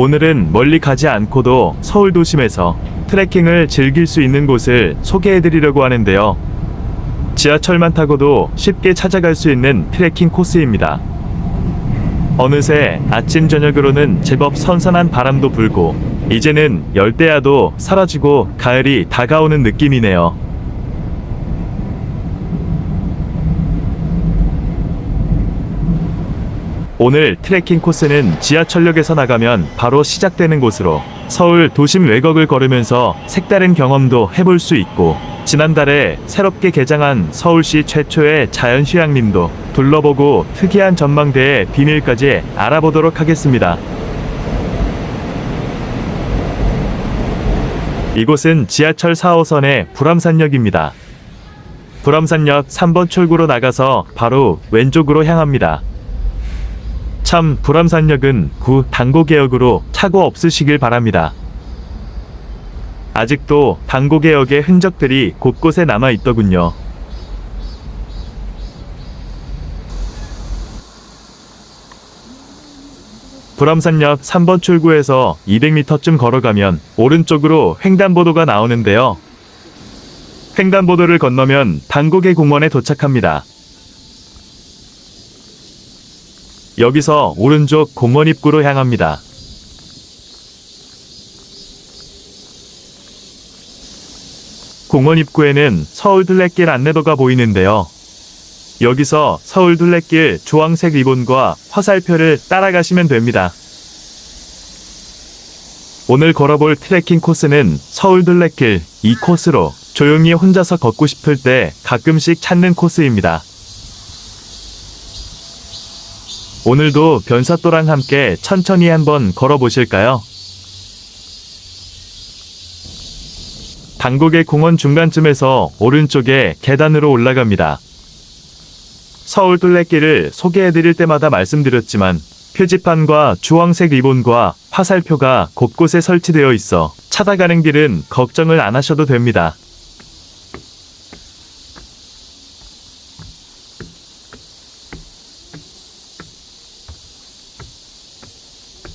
오늘은 멀리 가지 않고도 서울 도심에서 트레킹을 즐길 수 있는 곳을 소개해드리려고 하는데요. 지하철만 타고도 쉽게 찾아갈 수 있는 트레킹 코스입니다. 어느새 아침 저녁으로는 제법 선선한 바람도 불고 이제는 열대야도 사라지고 가을이 다가오는 느낌이네요. 오늘 트레킹 코스는 지하철역에서 나가면 바로 시작되는 곳으로 서울 도심 외곽을 걸으면서 색다른 경험도 해볼 수 있고 지난달에 새롭게 개장한 서울시 최초의 자연휴양림도 둘러보고 특이한 전망대의 비밀까지 알아보도록 하겠습니다. 이곳은 지하철 4호선의 불암산역입니다. 불암산역 3번 출구로 나가서 바로 왼쪽으로 향합니다. 참 불암산역은 구 당고개역으로 착오 없으시길 바랍니다. 아직도 당고개역의 흔적들이 곳곳에 남아 있더군요. 불암산역 3번 출구에서 200m쯤 걸어가면 오른쪽으로 횡단보도가 나오는데요. 횡단보도를 건너면 당고개 공원에 도착합니다. 여기서 오른쪽 공원 입구로 향합니다. 공원 입구에는 서울 둘레길 안내도가 보이는데요. 여기서 서울 둘레길 주황색 리본과 화살표를 따라가시면 됩니다. 오늘 걸어볼 트레킹 코스는 서울 둘레길 이 코스로 조용히 혼자서 걷고 싶을 때 가끔씩 찾는 코스입니다. 오늘도 변사또랑 함께 천천히 한번 걸어보실까요? 당국의 공원 중간쯤에서 오른쪽에 계단으로 올라갑니다. 서울 둘레길을 소개해드릴 때마다 말씀드렸지만 표지판과 주황색 리본과 화살표가 곳곳에 설치되어 있어 찾아가는 길은 걱정을 안 하셔도 됩니다.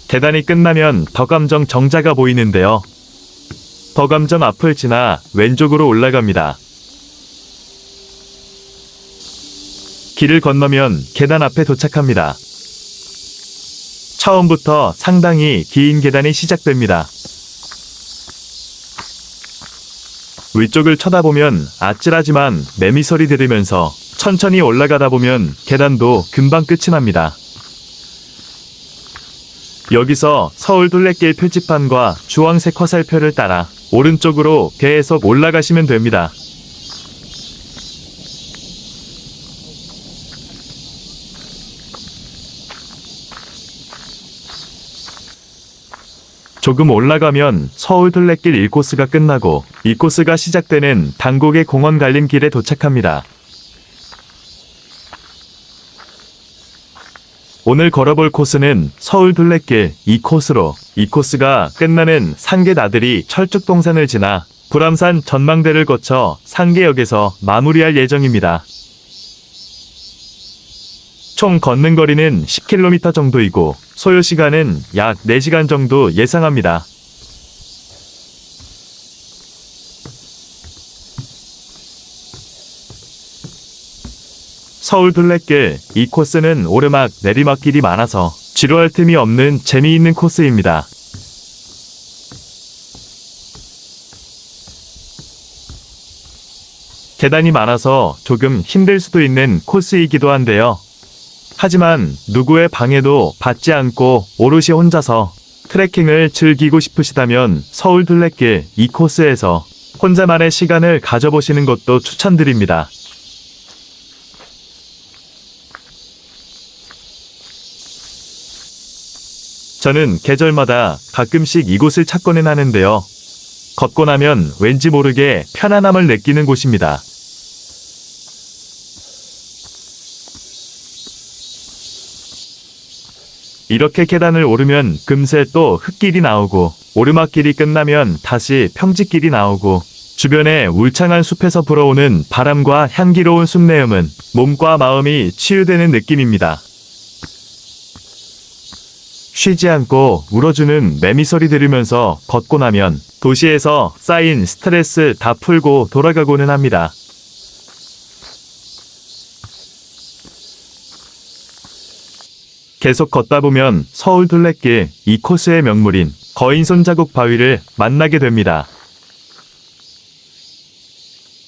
계단이 끝나면 덕암정 정자가 보이는데요. 덕암정 앞을 지나 왼쪽으로 올라갑니다. 길을 건너면 계단 앞에 도착합니다. 처음부터 상당히 긴 계단이 시작됩니다. 위쪽을 쳐다보면 아찔하지만 매미 소리 들으면서 천천히 올라가다 보면 계단도 금방 끝이 납니다. 여기서 서울 둘레길 표지판과 주황색 화살표를 따라 오른쪽으로 계속 올라가시면 됩니다. 조금 올라가면 서울 둘레길 1코스가 끝나고 2코스가 시작되는 당곡의 공원 갈림길에 도착합니다. 오늘 걸어볼 코스는 서울 둘레길 2코스로 2코스가 끝나는 상계 나들이 철쭉동산을 지나 불암산 전망대를 거쳐 상계역에서 마무리할 예정입니다. 총 걷는 거리는 10km 정도이고 소요 시간은 약 4시간 정도 예상합니다. 서울 둘레길 이 코스는 오르막 내리막길이 많아서 지루할 틈이 없는 재미있는 코스입니다. 계단이 많아서 조금 힘들 수도 있는 코스이기도 한데요. 하지만 누구의 방해도 받지 않고 오롯이 혼자서 트레킹을 즐기고 싶으시다면 서울 둘레길 이 코스에서 혼자만의 시간을 가져보시는 것도 추천드립니다. 저는 계절마다 가끔씩 이곳을 찾고는 하는데요. 걷고 나면 왠지 모르게 편안함을 느끼는 곳입니다. 이렇게 계단을 오르면 금세 또 흙길이 나오고 오르막길이 끝나면 다시 평지길이 나오고 주변에 울창한 숲에서 불어오는 바람과 향기로운 숲내음은 몸과 마음이 치유되는 느낌입니다. 쉬지 않고 울어주는 매미 소리 들으면서 걷고 나면 도시에서 쌓인 스트레스 다 풀고 돌아가고는 합니다. 계속 걷다 보면 서울 둘레길 이 코스의 명물인 거인손 자국 바위를 만나게 됩니다.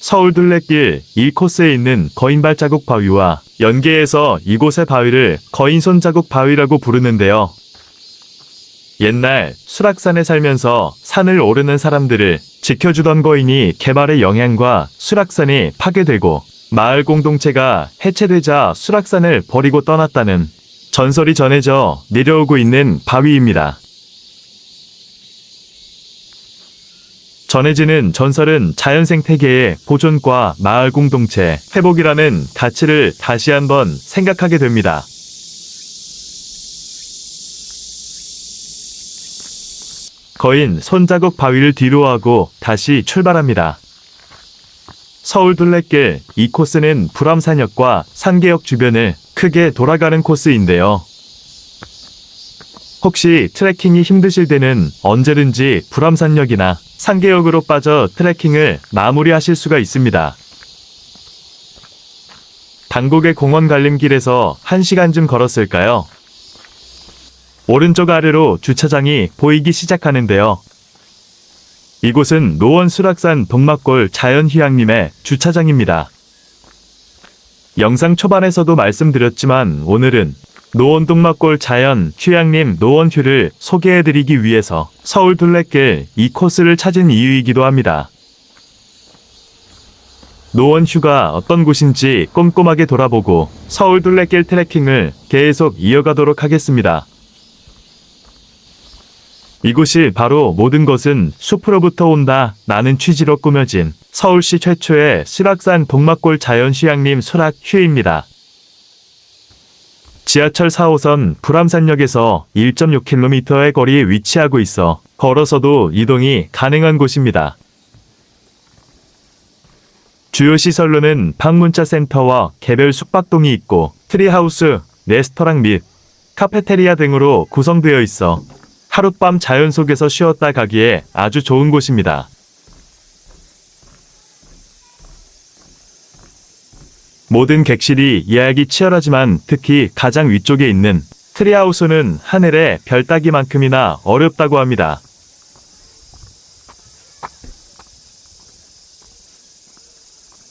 서울 둘레길 이 코스에 있는 거인 발 자국 바위와 연계해서 이곳의 바위를 거인손 자국 바위라고 부르는데요. 옛날 수락산에 살면서 산을 오르는 사람들을 지켜주던 거인이 개발의 영향과 수락산이 파괴되고 마을 공동체가 해체되자 수락산을 버리고 떠났다는 전설이 전해져 내려오고 있는 바위입니다. 전해지는 전설은 자연 생태계의 보존과 마을 공동체 회복이라는 가치를 다시 한번 생각하게 됩니다. 거인 손자국 바위를 뒤로 하고 다시 출발합니다. 서울 둘레길 이 코스는 불암산역과 상계역 주변을 크게 돌아가는 코스인데요. 혹시 트레킹이 힘드실 때는 언제든지 불암산역이나 상계역으로 빠져 트레킹을 마무리하실 수가 있습니다. 단곡의 공원 갈림길에서 1시간쯤 걸었을까요? 오른쪽 아래로 주차장이 보이기 시작하는데요. 이곳은 노원 수락산 동막골 자연휴양림의 주차장입니다. 영상 초반에서도 말씀드렸지만 오늘은 노원 동막골 자연 휴양림 노원휴를 소개해드리기 위해서 서울 둘레길 이 코스를 찾은 이유이기도 합니다. 노원휴가 어떤 곳인지 꼼꼼하게 돌아보고 서울 둘레길 트레킹을 계속 이어가도록 하겠습니다. 이곳이 바로 모든 것은 숲으로부터 온다 라는 취지로 꾸며진 서울시 최초의 수락산 동막골 자연휴양림 수락휴입니다. 지하철 4호선 불암산역에서 1.6km의 거리에 위치하고 있어 걸어서도 이동이 가능한 곳입니다. 주요 시설로는 방문자 센터와 개별 숙박동이 있고 트리하우스, 레스토랑 및 카페테리아 등으로 구성되어 있어 하룻밤 자연 속에서 쉬었다 가기에 아주 좋은 곳입니다. 모든 객실이 예약이 치열하지만 특히 가장 위쪽에 있는 트리하우스는 하늘의 별 따기만큼이나 어렵다고 합니다.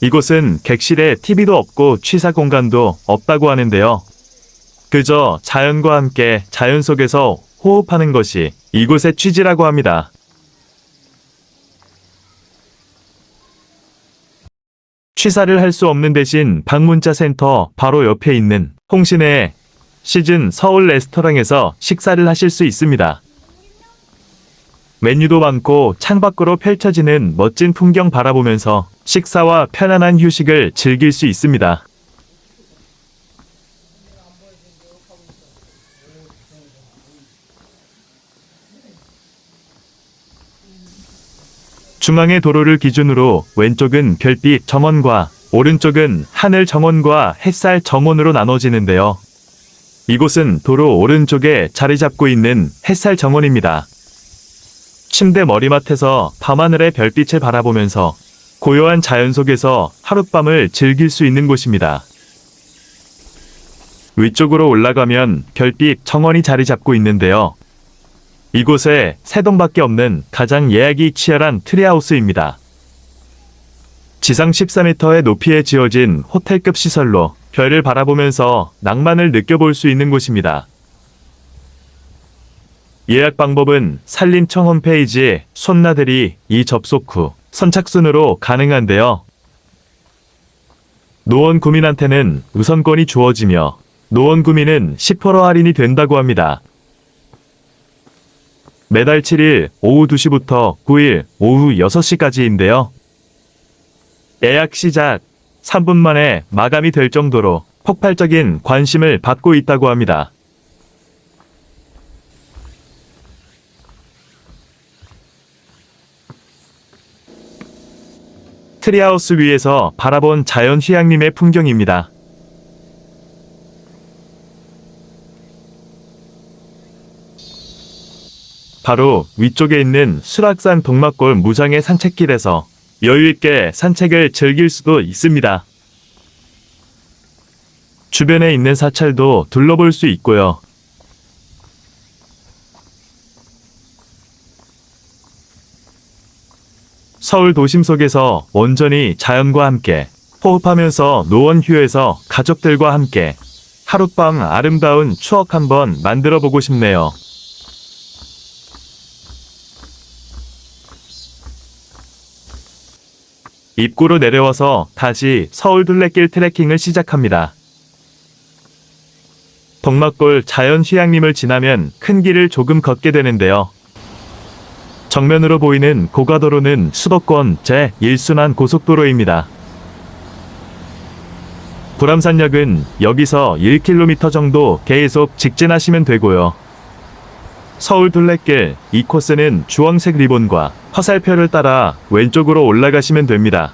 이곳은 객실에 TV도 없고 취사 공간도 없다고 하는데요. 그저 자연과 함께 자연 속에서 호흡하는 것이 이곳의 취지라고 합니다. 취사를 할 수 없는 대신 방문자 센터 바로 옆에 있는 홍신의 시즌 서울 레스토랑에서 식사를 하실 수 있습니다. 메뉴도 많고 창밖으로 펼쳐지는 멋진 풍경 바라보면서 식사와 편안한 휴식을 즐길 수 있습니다. 중앙의 도로를 기준으로 왼쪽은 별빛 정원과 오른쪽은 하늘 정원과 햇살 정원으로 나눠지는데요. 이곳은 도로 오른쪽에 자리 잡고 있는 햇살 정원입니다. 침대 머리맡에서 밤하늘의 별빛을 바라보면서 고요한 자연 속에서 하룻밤을 즐길 수 있는 곳입니다. 위쪽으로 올라가면 별빛 정원이 자리 잡고 있는데요. 이곳에 세 동밖에 없는 가장 예약이 치열한 트리하우스입니다. 지상 14m의 높이에 지어진 호텔급 시설로 별을 바라보면서 낭만을 느껴볼 수 있는 곳입니다. 예약 방법은 산림청 홈페이지 손나들이 이 접속 후 선착순으로 가능한데요. 노원 구민한테는 우선권이 주어지며 노원 구민은 10% 할인이 된다고 합니다. 매달 7일 오후 2시부터 9일 오후 6시까지인데요. 예약 시작 3분 만에 마감이 될 정도로 폭발적인 관심을 받고 있다고 합니다. 트리하우스 위에서 바라본 자연 휴양림의 풍경입니다. 바로 위쪽에 있는 수락산 동막골 무장의 산책길에서 여유있게 산책을 즐길 수도 있습니다. 주변에 있는 사찰도 둘러볼 수 있고요. 서울 도심 속에서 온전히 자연과 함께 호흡하면서 노원 휴에서 가족들과 함께 하룻밤 아름다운 추억 한번 만들어 보고 싶네요. 입구로 내려와서 다시 서울 둘레길 트레킹을 시작합니다. 동막골 자연 휴양림을 지나면 큰 길을 조금 걷게 되는데요. 정면으로 보이는 고가도로는 수도권 제1순환 고속도로입니다. 불암산역은 여기서 1km 정도 계속 직진하시면 되고요. 서울 둘레길 이 코스는 주황색 리본과 화살표를 따라 왼쪽으로 올라가시면 됩니다.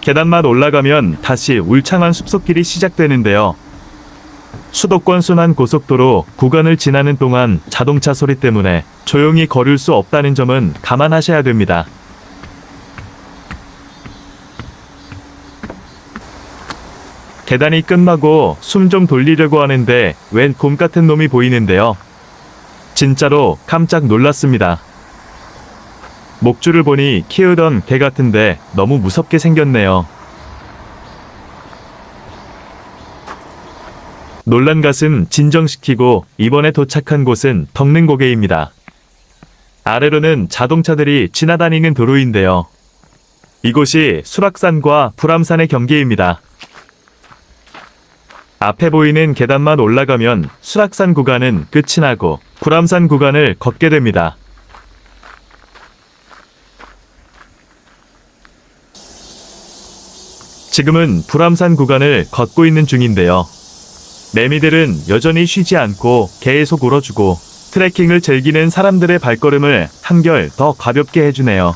계단만 올라가면 다시 울창한 숲속길이 시작되는데요. 수도권 순환 고속도로 구간을 지나는 동안 자동차 소리 때문에 조용히 걸을 수 없다는 점은 감안하셔야 됩니다. 계단이 끝나고 숨 좀 돌리려고 하는데 웬 곰 같은 놈이 보이는데요. 진짜로 깜짝 놀랐습니다. 목줄을 보니 키우던 개 같은데 너무 무섭게 생겼네요. 놀란 가슴 진정시키고 이번에 도착한 곳은 덕능고개입니다. 아래로는 자동차들이 지나다니는 도로인데요. 이곳이 수락산과 불암산의 경계입니다. 앞에 보이는 계단만 올라가면 수락산 구간은 끝이 나고 불암산 구간을 걷게 됩니다. 지금은 불암산 구간을 걷고 있는 중인데요. 매미들은 여전히 쉬지 않고 계속 울어주고 트레킹을 즐기는 사람들의 발걸음을 한결 더 가볍게 해주네요.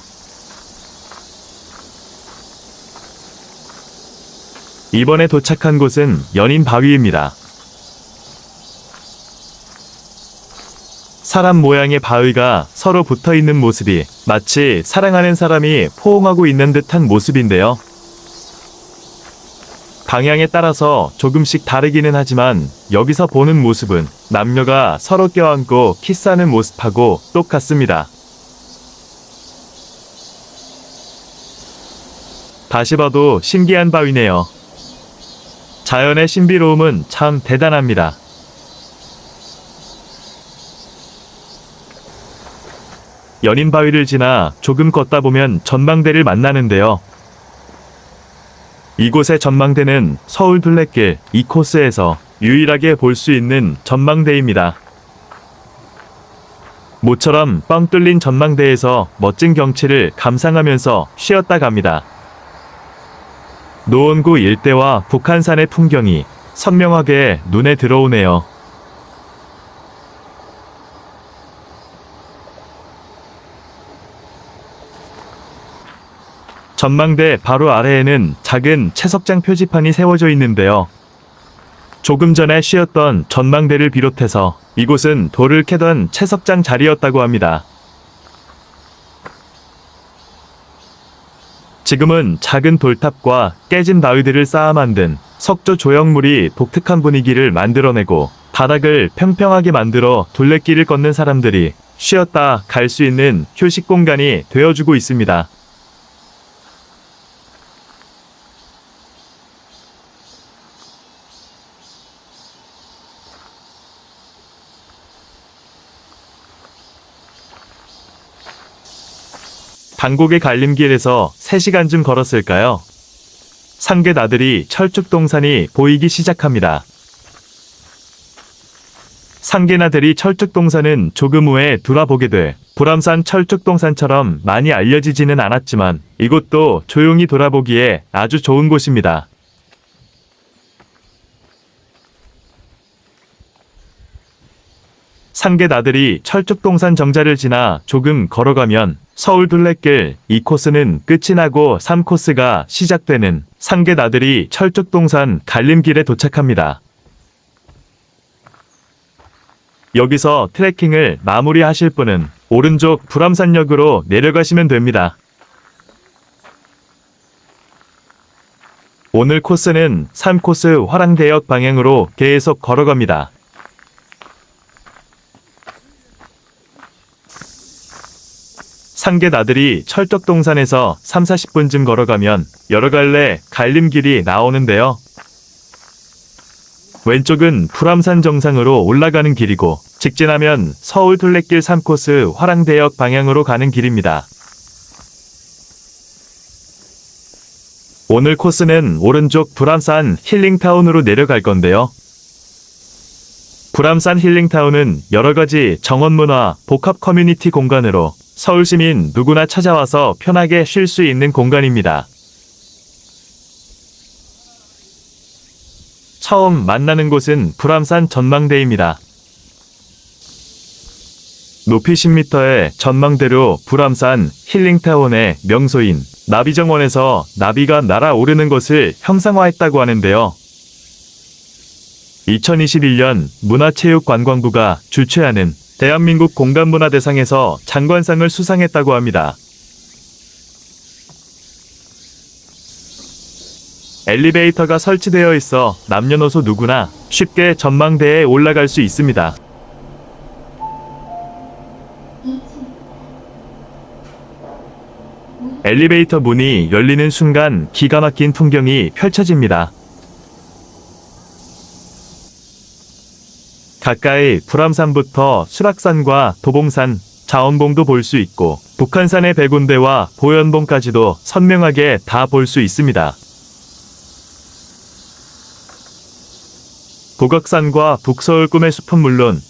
이번에 도착한 곳은 연인 바위입니다. 사람 모양의 바위가 서로 붙어 있는 모습이 마치 사랑하는 사람이 포옹하고 있는 듯한 모습인데요. 방향에 따라서 조금씩 다르기는 하지만 여기서 보는 모습은 남녀가 서로 껴안고 키스하는 모습하고 똑같습니다. 다시 봐도 신기한 바위네요. 자연의 신비로움은 참 대단합니다. 연인 바위를 지나 조금 걷다 보면 전망대를 만나는데요. 이곳의 전망대는 서울 둘레길 이 코스에서 유일하게 볼 수 있는 전망대입니다. 모처럼 뻥 뚫린 전망대에서 멋진 경치를 감상하면서 쉬었다 갑니다. 노원구 일대와 북한산의 풍경이 선명하게 눈에 들어오네요. 전망대 바로 아래에는 작은 채석장 표지판이 세워져 있는데요. 조금 전에 쉬었던 전망대를 비롯해서 이곳은 돌을 캐던 채석장 자리였다고 합니다. 지금은 작은 돌탑과 깨진 바위들을 쌓아 만든 석조 조형물이 독특한 분위기를 만들어내고 바닥을 평평하게 만들어 둘레길을 걷는 사람들이 쉬었다 갈 수 있는 휴식 공간이 되어주고 있습니다. 방곡의 갈림길에서 3시간쯤 걸었을까요? 상계 나들이 철쭉동산이 보이기 시작합니다. 상계 나들이 철쭉동산은 조금 후에 돌아보게 돼 불암산 철쭉동산처럼 많이 알려지지는 않았지만 이곳도 조용히 돌아보기에 아주 좋은 곳입니다. 상계 나들이 철쭉동산 정자를 지나 조금 걸어가면 서울 둘레길 2코스는 끝이 나고 3코스가 시작되는 상계 나들이 철쭉동산 갈림길에 도착합니다. 여기서 트레킹을 마무리하실 분은 오른쪽 불암산역으로 내려가시면 됩니다. 오늘 코스는 3코스 화랑대역 방향으로 계속 걸어갑니다. 상계 나들이 철떡동산에서 3, 40분쯤 걸어가면 여러 갈래 갈림길이 나오는데요. 왼쪽은 불암산 정상으로 올라가는 길이고 직진하면 서울 둘레길 3코스 화랑대역 방향으로 가는 길입니다. 오늘 코스는 오른쪽 불암산 힐링타운으로 내려갈 건데요. 불암산 힐링타운은 여러 가지 정원문화 복합 커뮤니티 공간으로 서울 시민 누구나 찾아와서 편하게 쉴 수 있는 공간입니다. 처음 만나는 곳은 불암산 전망대입니다. 높이 10m의 전망대로 불암산 힐링타운의 명소인 나비정원에서 나비가 날아오르는 것을 형상화했다고 하는데요. 2021년 문화체육관광부가 주최하는 대한민국 공간문화대상에서 장관상을 수상했다고 합니다. 엘리베이터가 설치되어 있어 남녀노소 누구나 쉽게 전망대에 올라갈 수 있습니다. 엘리베이터 문이 열리는 순간 기가 막힌 풍경이 펼쳐집니다. 가까이 불암산부터 수락산과 도봉산, 자원봉도 볼 수 있고 북한산의 백운대와 보현봉까지도 선명하게 다 볼 수 있습니다. 북악산과 북서울 꿈의 숲은 물론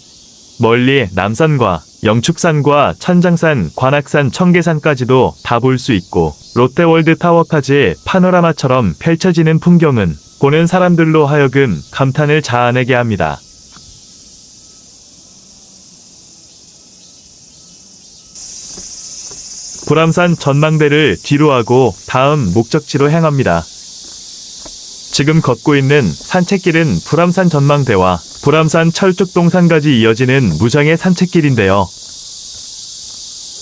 멀리 남산과 영축산과 천장산, 관악산, 청계산까지도 다 볼 수 있고 롯데월드 타워까지 파노라마처럼 펼쳐지는 풍경은 보는 사람들로 하여금 감탄을 자아내게 합니다. 불암산 전망대를 뒤로 하고 다음 목적지로 향합니다. 지금 걷고 있는 산책길은 불암산 전망대와 불암산 철쭉동산까지 이어지는 무장의 산책길인데요.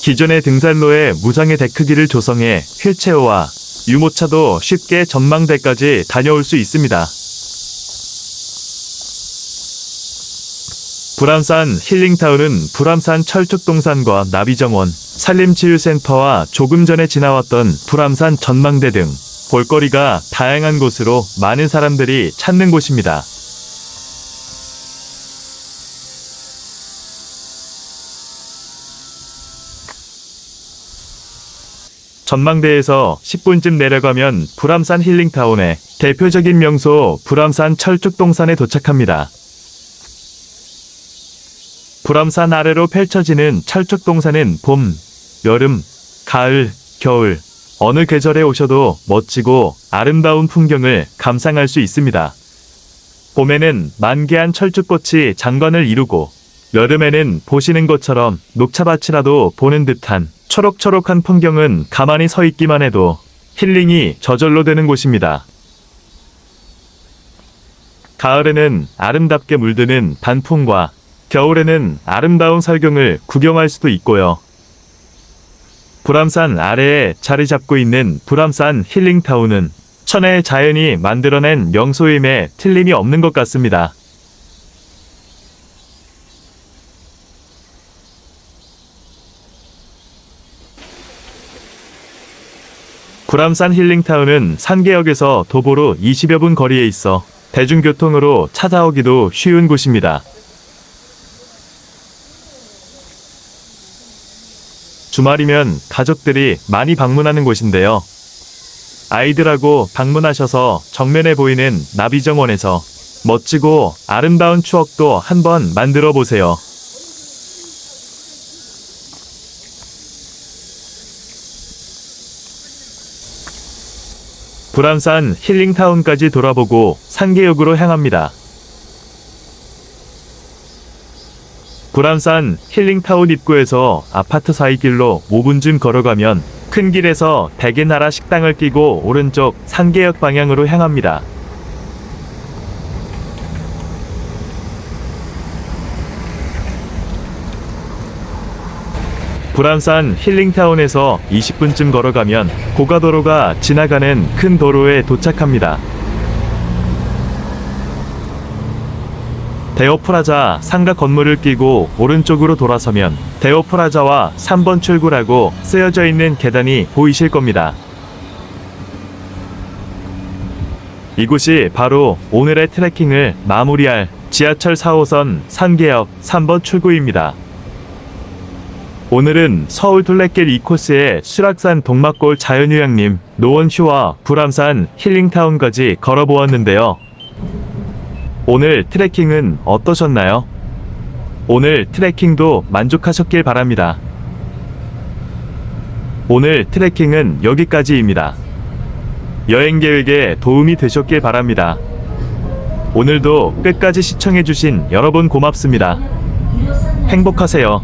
기존의 등산로에 무장의 데크길을 조성해 휠체어와 유모차도 쉽게 전망대까지 다녀올 수 있습니다. 불암산 힐링타운은 불암산 철쭉동산과 나비정원, 산림치유센터와 조금 전에 지나왔던 불암산 전망대 등 볼거리가 다양한 곳으로 많은 사람들이 찾는 곳입니다. 전망대에서 10분쯤 내려가면 불암산 힐링타운의 대표적인 명소 불암산 철쭉동산에 도착합니다. 불암산 아래로 펼쳐지는 철쭉동산은 봄, 여름, 가을, 겨울 어느 계절에 오셔도 멋지고 아름다운 풍경을 감상할 수 있습니다. 봄에는 만개한 철쭉꽃이 장관을 이루고 여름에는 보시는 것처럼 녹차밭이라도 보는 듯한 초록초록한 풍경은 가만히 서 있기만 해도 힐링이 저절로 되는 곳입니다. 가을에는 아름답게 물드는 단풍과 겨울에는 아름다운 설경을 구경할 수도 있고요. 불암산 아래에 자리 잡고 있는 불암산 힐링타운은 천혜의 자연이 만들어낸 명소임에 틀림이 없는 것 같습니다. 불암산 힐링타운은 산계역에서 도보로 20여 분 거리에 있어 대중교통으로 찾아오기도 쉬운 곳입니다. 주말이면 가족들이 많이 방문하는 곳인데요. 아이들하고 방문하셔서 정면에 보이는 나비정원에서 멋지고 아름다운 추억도 한번 만들어 보세요. 불암산 힐링타운까지 돌아보고 산계역으로 향합니다. 구람산 힐링타운 입구에서 아파트 사이 길로 5분쯤 걸어가면 큰 길에서 대게나라 식당을 끼고 오른쪽 상계역 방향으로 향합니다. 구람산 힐링타운에서 20분쯤 걸어가면 고가도로가 지나가는 큰 도로에 도착합니다. 대오프라자 상가 건물을 끼고 오른쪽으로 돌아서면 대오프라자와 3번 출구라고 쓰여져 있는 계단이 보이실 겁니다. 이곳이 바로 오늘의 트레킹을 마무리할 지하철 4호선 산계역 3번 출구입니다. 오늘은 서울 둘레길 2코스의 수락산 동막골 자연휴양림, 노원휴와 불암산 힐링타운까지 걸어보았는데요. 오늘 트레킹은 어떠셨나요? 오늘 트레킹도 만족하셨길 바랍니다. 오늘 트레킹은 여기까지입니다. 여행 계획에 도움이 되셨길 바랍니다. 오늘도 끝까지 시청해주신 여러분 고맙습니다. 행복하세요.